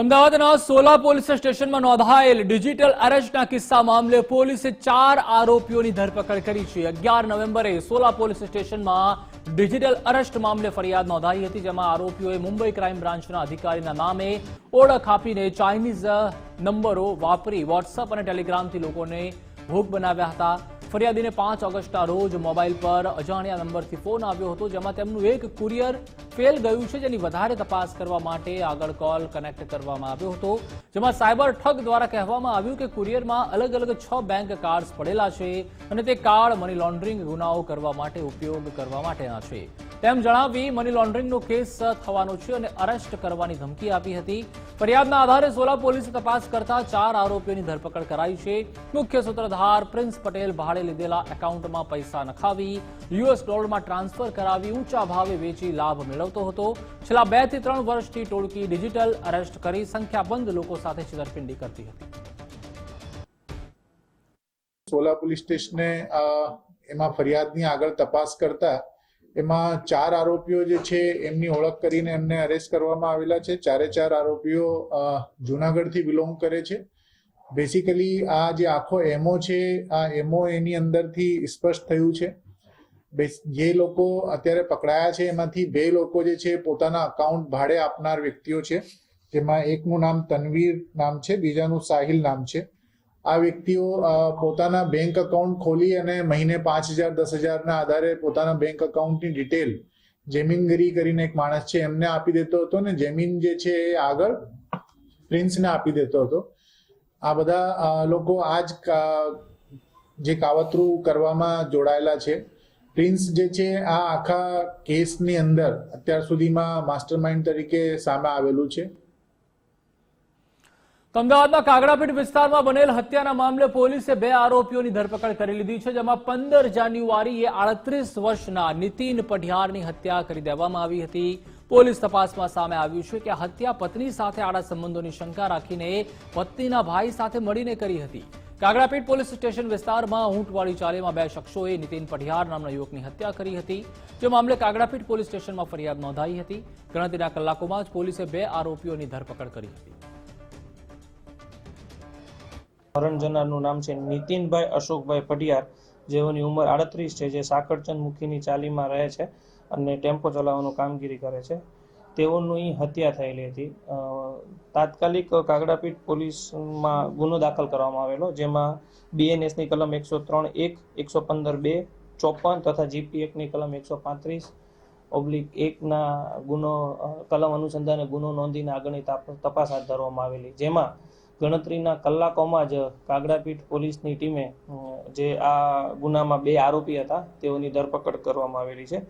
અમદાવાદના સોલા પોલીસ સ્ટેશનમાં નોંધાયેલ ડિજિટલ અરેસ્ટના કિસ્સા મામલે પોલીસે ચાર આરોપીઓની ધરપકડ કરી છે. અગિયાર નવેમ્બરે સોલા પોલીસ સ્ટેશનમાં ડિજિટલ અરેસ્ટ મામલે ફરિયાદ નોંધાઈ હતી, જેમાં આરોપીઓએ મુંબઈ ક્રાઇમ બ્રાન્ચના અધિકારીના નામે ઓળખ આપીને ચાઇનીઝ નંબરો વાપરી, વોટ્સઅપ અને ટેલિગ્રામથી લોકોને ભોગ બનાવ્યા હતા. ફરિયાદીને પાંચ ઓગસ્ટના રોજ મોબાઈલ પર અજાણ્યા નંબરથી ફોન આવ્યો હતો, જેમાં તેમનું એક કુરિયર ફેલ ગયું છે, જેની વધારે તપાસ કરવા માટે આગળ કોલ કનેક્ટ કરવામાં આવ્યો હતો. જેમાં સાયબર ઠગ દ્વારા કહેવામાં આવ્યું કે કુરિયરમાં અલગ અલગ છ બેંક કાર્ડ્સ પડેલા છે અને તે કાર્ડ મની લોન્ડરિંગ ગુનાઓ કરવા માટે ઉપયોગ કરવા માટેના છે. તેમ જણાવી મની લોન્ડરિંગનો કેસ થવાનો છે અને અરેસ્ટ કરવાની ધમકી આપી હતી. ફરિયાદના આધારે સોલા પોલીસે તપાસ કરતા ચાર આરોપીઓની ધરપકડ કરાઈ છે. મુખ્ય સૂત્રધાર પ્રિન્સ પટેલ ભાડે લીધેલા એકાઉન્ટમાં પૈસા નખાવી યુએસ ડોલરમાં ટ્રાન્સફર કરાવી, ઊંચા ભાવે વેચી લાભ મેળવતો હતો. છેલ્લા બેથી ત્રણ વર્ષથી ટોળકી ડિજિટલ અરેસ્ટ કરી સંખ્યાબંધ લોકો સાથે છેતરપિંડી કરતી હતી. સોલા પોલીસ સ્ટેશને એમાં ફરિયાદની આગળ તપાસ કરતા એમાં ચાર આરોપીઓ જે છે, એમની ઓળખ કરીને એમને અરેસ્ટ કરવામાં આવેલા છે. ચારે ચાર આરોપીઓ જુનાગઢથી બિલોંગ કરે છે. બેસિકલી આ જે આખો એમઓ છે, આ એમઓ એની અંદરથી સ્પષ્ટ થયું છે. જે લોકો અત્યારે પકડાયા છે, એમાંથી બે લોકો જે છે, પોતાના અકાઉન્ટ ભાડે આપનાર વ્યક્તિઓ છે. જેમાં એકનું નામ તનવીર નામ છે, બીજાનું સાહિલ નામ છે. આ વ્યક્તિઓ પોતાના બેંક અકાઉન્ટ ખોલી અને મહિને પાંચ હજાર, દસ હજારના આધારે પોતાના બેંક અકાઉન્ટની ડિટેલ જેમીનગીરી કરીને એક માણસ છે, એમને આપી દેતો હતો ને જેમીન જે છે એ આગળ પ્રિન્સને આપી દેતો હતો. આ બધા લોકો આ જ જે કાવતરું કરવામાં જોડાયેલા છે. પ્રિન્સ જે છે આ આખા કેસની અંદર અત્યાર સુધીમાં માસ્ટરમાઇન્ડ તરીકે સામે આવેલું છે. તો અમદાવાદના કાગડાપીઠ વિસ્તારમાં બનેલ હત્યાના મામલે પોલીસે બે આરોપીઓની ધરપકડ કરી લીધી છે, જેમાં પંદર જાન્યુઆરીએ આડત્રીસ વર્ષના નીતિન પઢિયારની હત્યા કરી દેવામાં આવી હતી. પોલીસ તપાસમાં સામે આવ્યું છે કે હત્યા પત્ની સાથે આડા સંબંધોની શંકા રાખીને પત્નીના ભાઈ સાથે મળીને કરી હતી. કાગડાપીઠ પોલીસ સ્ટેશન વિસ્તારમાં ઊંટવાળી ચાલીમાં બે શખ્સોએ નીતિન પઢિયાર નામના યુવકની હત્યા કરી હતી, જે મામલે કાગડાપીઠ પોલીસ સ્ટેશનમાં ફરિયાદ નોંધાઈ હતી. ગણતરીના કલાકોમાં જ પોલીસે બે આરોપીઓની ધરપકડ કરી હતી. મરણ જનારનું નામ છે નીતિનભાઈ અશોકભાઈ પઢિયાર, જેઓની ઉંમર આડત્રીસ છે, જે સાકરચંદ મુખીની ચાલીમાં રહે છે અને ટેમ્પો ચલાવવાનું કામગીરી કરે છે. તેઓની હત્યા થયેલી હતી. તાત્કાલિક કાગડાપીઠ પોલીસમાં ગુનો દાખલ કરવામાં આવેલો, જેમાં બીએનએસની કલમ એકસો ત્રણ એક, એકસો પંદર બે, ચોપન તથા જીપી એકની કલમ એકસો પાંત્રીસ ઓબ્લિક એકના ગુનો કલમ અનુસંધાને ગુનો નોંધીને આગળની તપાસ હાથ ધરવામાં આવેલી. જેમાં ગણતરીના કલાકોમાં જ કાગડાપીઠ પોલીસની ટીમે જે આ ગુનામાં બે આરોપી હતા, તેઓની ધરપકડ કરવામાં આવેલી છે.